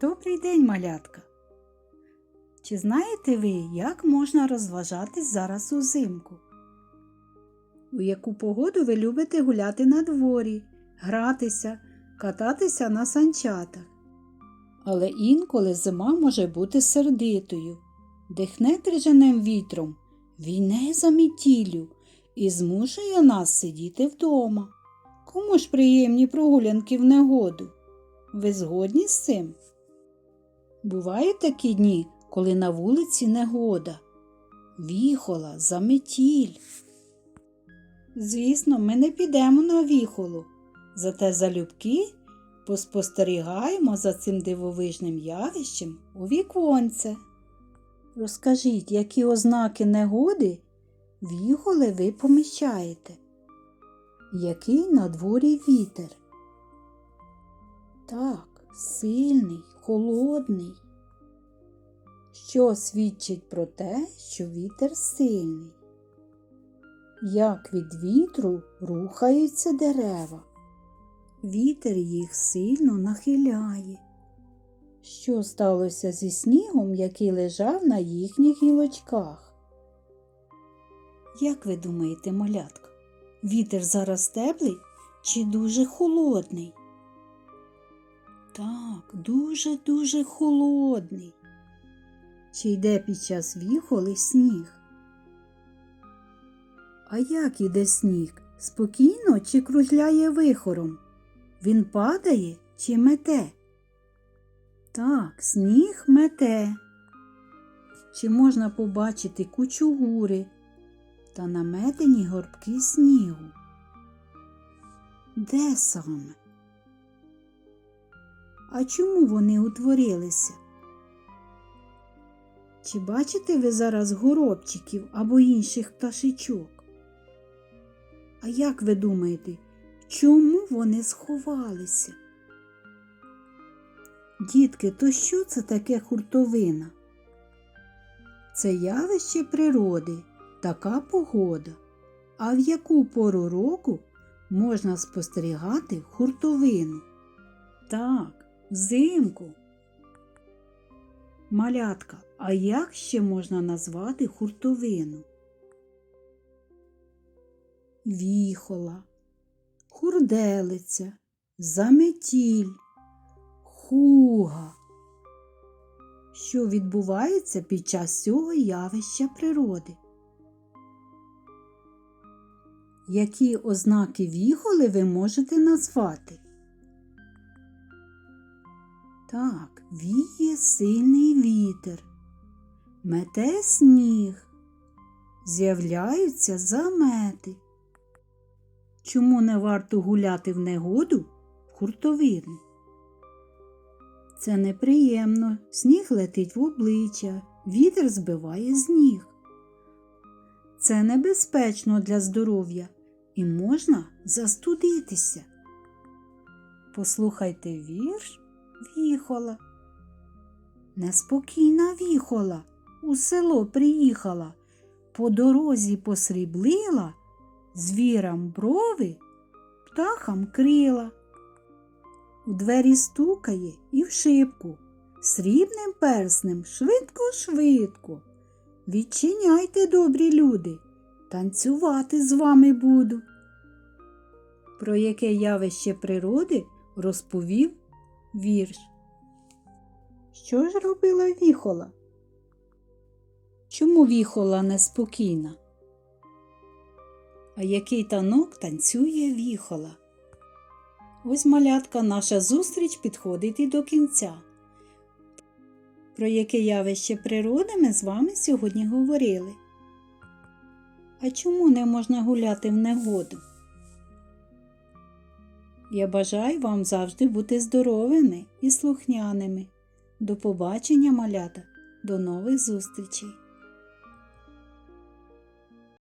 Добрий день, малятка! Чи знаєте ви, як можна розважатись зараз узимку? У яку погоду ви любите гуляти на дворі, гратися, кататися на санчатах? Але інколи зима може бути сердитою, дихне крижаним вітром, війне за метіллю і змушує нас сидіти вдома. Кому ж приємні прогулянки в негоду? Ви згодні з цим? Бувають такі дні, коли на вулиці негода, віхола, заметіль. Звісно, ми не підемо на віхолу, зате залюбки поспостерігаємо за цим дивовижним явищем у віконце. Розкажіть, які ознаки негоди віхоли ви помічаєте? Який на дворі вітер? Так, сильний, холодний, що свідчить про те, що вітер сильний. Як від вітру рухаються дерева. Вітер їх сильно нахиляє. Що сталося зі снігом, який лежав на їхніх гілочках? Як ви думаєте, малятка, вітер зараз теплий чи дуже холодний? Так, дуже-дуже холодний. Чи йде під час віхоли сніг? А як іде сніг? Спокійно чи кружляє вихором? Він падає чи мете? Так, сніг мете. Чи можна побачити кучугури та наметені горбки снігу? Де саме? А чому вони утворилися? Чи бачите ви зараз горобчиків або інших пташечок? А як ви думаєте, чому вони сховалися? Дітки, то що це таке хуртовина? Це явище природи, така погода. А в яку пору року можна спостерігати хуртовину? Так, взимку. Малятка, а як ще можна назвати хуртовину? Віхола, хурделиця, заметіль, хуга. Що відбувається під час цього явища природи? Які ознаки віхоли ви можете назвати? Так, віє сильний вітер, мете сніг, з'являються замети. Чому не варто гуляти в негоду в хуртовину? Це неприємно, сніг летить в обличчя, вітер збиває сніг. Це небезпечно для здоров'я і можна застудитися. Послухайте вірш віхола. Неспокійна віхола у село приїхала, по дорозі посріблила, звірам брови, птахам крила. У двері стукає і в шибку, срібним перснем швидко-швидко. Відчиняйте, добрі люди, танцювати з вами буду. Про яке явище природи розповів вірш. Що ж робила віхола? Чому віхола неспокійна? А який танок танцює віхола? Ось малятка, наша зустріч підходить і до кінця. Про яке явище природи ми з вами сьогодні говорили. А чому не можна гуляти в негоду? Я бажаю вам завжди бути здоровими і слухняними. До побачення, малята, до нових зустрічей!